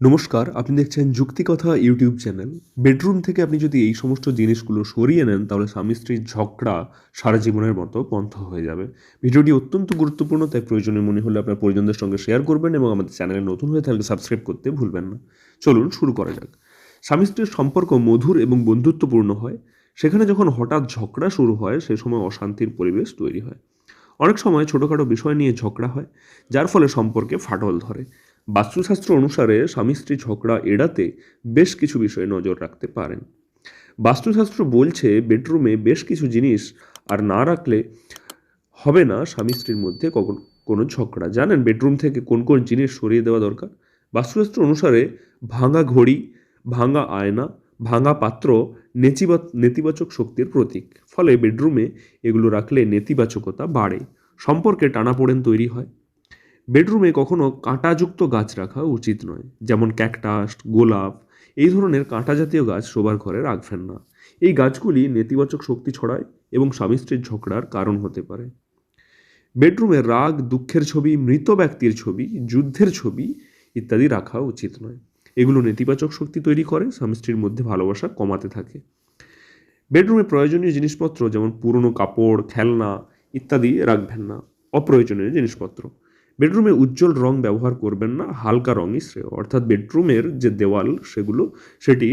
নমস্কার, আপনি দেখছেন যুক্তিকথা ইউটিউব চ্যানেল। বেডরুম থেকে আপনি যদি এই সমস্ত জিনিসগুলো সরিয়ে নেন, তাহলে স্বামী স্ত্রীর ঝগড়া সারা জীবনের মতো বন্ধ হয়ে যাবে। ভিডিওটি অত্যন্ত গুরুত্বপূর্ণ, তাই প্রয়োজনে মনে হলে আপনার পরিজনদের সঙ্গে শেয়ার করবেন এবং আমাদের চ্যানেলে নতুন হয়ে থাকলে সাবস্ক্রাইব করতে ভুলবেন না। চলুন শুরু করা যাক। স্বামী স্ত্রীর সম্পর্ক মধুর এবং বন্ধুত্বপূর্ণ হয়। সেখানে যখন হঠাৎ ঝগড়া শুরু হয়, সে সময় অশান্তির পরিবেশ তৈরি হয়। অনেক সময় ছোটোখাটো বিষয় নিয়ে ঝগড়া হয়, যার ফলে সম্পর্কে ফাটল ধরে। বাস্তুশাস্ত্র অনুসারে স্বামী স্ত্রী ঝগড়া এড়াতে বেশ কিছু বিষয়ে নজর রাখতে পারেন। বাস্তুশাস্ত্র বলছে, বেডরুমে বেশ কিছু জিনিস আর না রাখলে হবে না স্বামী স্ত্রীর মধ্যে কখন কোনো ঝগড়া। জানেন বেডরুম থেকে কোন কোন জিনিস সরিয়ে দেওয়া দরকার? বাস্তুশাস্ত্র অনুসারে ভাঙা ঘড়ি, ভাঙা আয়না, ভাঙা পাত্র নেতিবা নেতিবাচক শক্তির প্রতীক। ফলে বেডরুমে এগুলো রাখলে নেতিবাচকতা বাড়ে। সম্পর্কে টানাপোড়েন তৈরি হয়। বেডরুমে কখনো কাঁটাযুক্ত গাছ রাখা উচিত নয়, যেমন ক্যাকটাস, গোলাপ, এই ধরনের কাঁটা জাতীয় গাছ শোবার ঘরে রাখবেন না। এই গাছগুলি নেতিবাচক শক্তি ছড়ায় এবং স্বামী স্ত্রীর ঝগড়ার কারণ হতে পারে। বেডরুমে রাগ, দুঃখের ছবি, মৃত ব্যক্তির ছবি, যুদ্ধের ছবি ইত্যাদি রাখা উচিত নয়। এগুলো নেতিবাচক শক্তি তৈরি করে, স্বামী স্ত্রীর মধ্যে ভালোবাসা কমাতে থাকে। বেডরুমে প্রয়োজনীয় জিনিসপত্র, যেমন পুরনো কাপড়, খেলনা ইত্যাদি রাখবেন না, অপ্রয়োজনীয় জিনিসপত্র। বেডরুমে উজ্জ্বল রং ব্যবহার করবেন না, হালকা রঙই শ্রেয়। অর্থাৎ বেডরুমের যে দেওয়াল সেগুলো, সেটি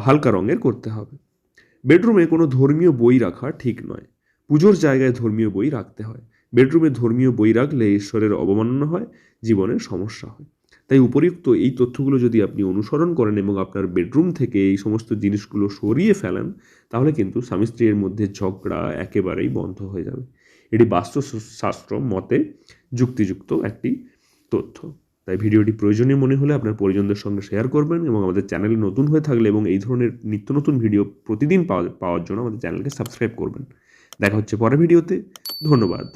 হালকা রঙের করতে হবে। বেডরুমে কোনো ধর্মীয় বই রাখা ঠিক নয়। পুজোর জায়গায় ধর্মীয় বই রাখতে হয়। বেডরুমে ধর্মীয় বই রাখলে ঈশ্বরের অবমাননা হয় জীবনে সমস্যা হয়। তাই উপরিউক্ত এই তথ্যগুলো যদি আপনি অনুসরণ করেন এবং আপনার বেডরুম থেকে এই সমস্ত জিনিসগুলো সরিয়ে ফেলেন, তাহলে কিন্তু স্বামী স্ত্রীর মধ্যে ঝগড়া একেবারেই বন্ধ হয়ে যাবে। এটি বাস্তুশাস্ত্র মতে যুক্তিযুক্ত একটি তথ্য। তাই ভিডিওটি প্রয়োজনীয় মনে হলে আপনার পরিজনদের সঙ্গে শেয়ার করবেন এবং আমাদের চ্যানেলে নতুন হয়ে থাকলে এবং এই ধরনের নিত্য নতুন ভিডিও প্রতিদিন পাওয়া পাওয়ার জন্য আমাদের চ্যানেলকে সাবস্ক্রাইব করবেন। দেখা হচ্ছে পরের ভিডিওতে ধন্যবাদ।